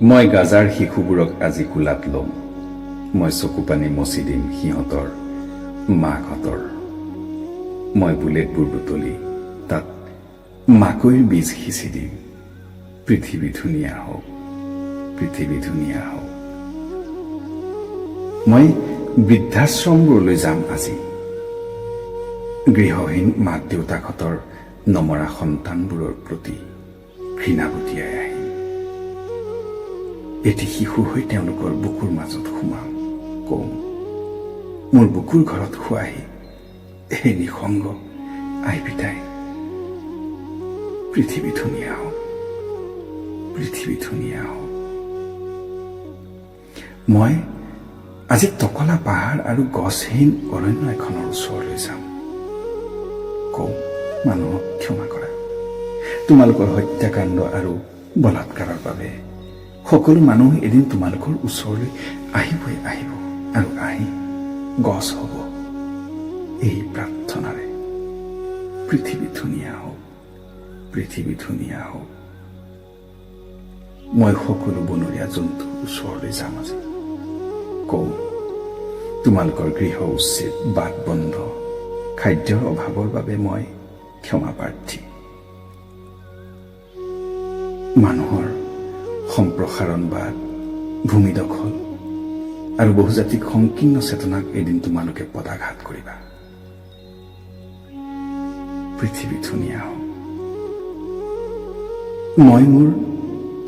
মই গাজাৰ শিশুবোৰক আজি কোলাত ল'ম মই চকু পানী মচি দিম সিহঁতৰ মাকহঁতৰ মই বুলেটবোৰ বুটলি তাত মাকৈৰ বীজ সিঁচি দিম পৃথিৱী ধুনীয়া হওক পৃথিৱী ধুনীয়া হওক মই বৃদ্ধাশ্ৰমবোৰলৈ যাম আজি গৃহহীন মাক দেউতাকহঁতৰ নমৰা সন্তানবোৰৰ প্ৰতি ঘৃণাবতীয়াই আহিম এটি শিশু হৈ তেওঁলোকৰ বুকুৰ মাজত সোমাম কওঁ, মোৰ বুকুৰ ঘৰত শোৱাহি সেই নিসংগ, আই পিতাই। পৃথিৱী ধুনীয়া হওক, পৃথিৱী ধুনীয়া হওক। মই আজি টকলা পাহাৰ আৰু গছহীন অৰণ্য এখনৰ ওচৰলৈ যাম। কওঁ, মানুহক ক্ষমা কৰা। তোমালোকৰ হত্যাকাণ্ড আৰু বলাৎকাৰৰ বাবে সকলো মানুহ এদিন তোমালোকৰ ওচৰলৈ আহিবই আহিব আৰু আহি গছ হ'ব। এই প্ৰাৰ্থনাৰে পৃথিৱী ধুনীয়া হওক পৃথিৱী ধুনীয়া হওক। মই সকলো বনৰীয়া জন্তুৰ ওচৰলৈ যাম আজি। কওঁ তোমালোকৰ গৃহ উচ্ছেদ বাট বন্ধ। খাদ্যৰ অভাৱৰ বাবে মই ক্ষমা প্ৰাৰ্থী। মানুহৰ সম্প্ৰসাৰণবাদ ভূমি দখল আৰু বহুজাতিক সংকীৰ্ণ চেতনাক এদিন তোমালোকে পদাঘাত কৰিবা। পৃথিৱী ধুনীয়া হওক মই মোৰ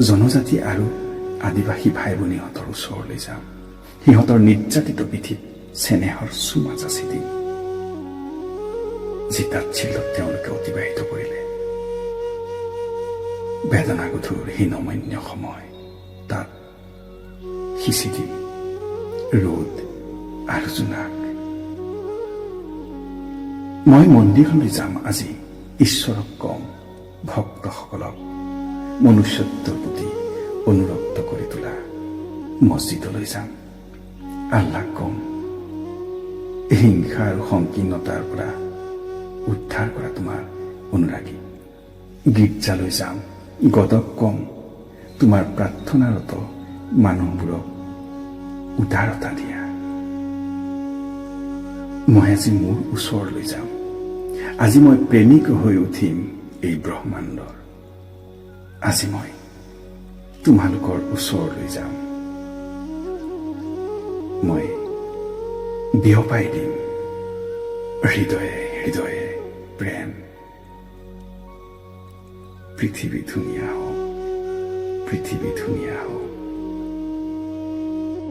জনজাতি আৰু আদিবাসী ভাই ভনীহঁতৰ ওচৰলৈ যাম। সিহঁতৰ নিৰ্যাতিত পিঠিত চেনেহৰ চুমা যাচি দিম। যি তাচ্ছিল্যত তেওঁলোকে অতিবাহিত কৰিলে। বেদনাগধুৰ হীনমন্য সময়। তাত সিঁচি দিম ৰ'দ আৰু জোনাক। মই মন্দিৰলৈ যাম আজি ঈশ্বৰক কম ভক্তসকলক মনুষ্যত্বৰ প্ৰতি অনুৰক্ত কৰি তোলা। মছজিদলৈ যাম আল্লাহ কম। হিংসা আৰু সংকীৰ্ণতাৰ পৰা উদ্ধাৰ কৰা তোমাৰ অনুৰাগী। গীৰ্জালৈ যাম গদক কম তোমাৰ প্ৰাৰ্থনাৰত মানুহবোৰক উদাৰতা দিয়া। মই আজি মোৰ ওচৰলৈ যাম। আজি মই প্ৰেমিক হৈ উঠিম এই ব্ৰহ্মাণ্ডৰ। আজি মই তোমালোকৰ ওচৰলৈ যাম। মই বিয়পাই দিম হৃদয়ে হৃদয়ে। পৃথিবী ধুনিয়া হোক পৃথিবী ধুনিয়া হোক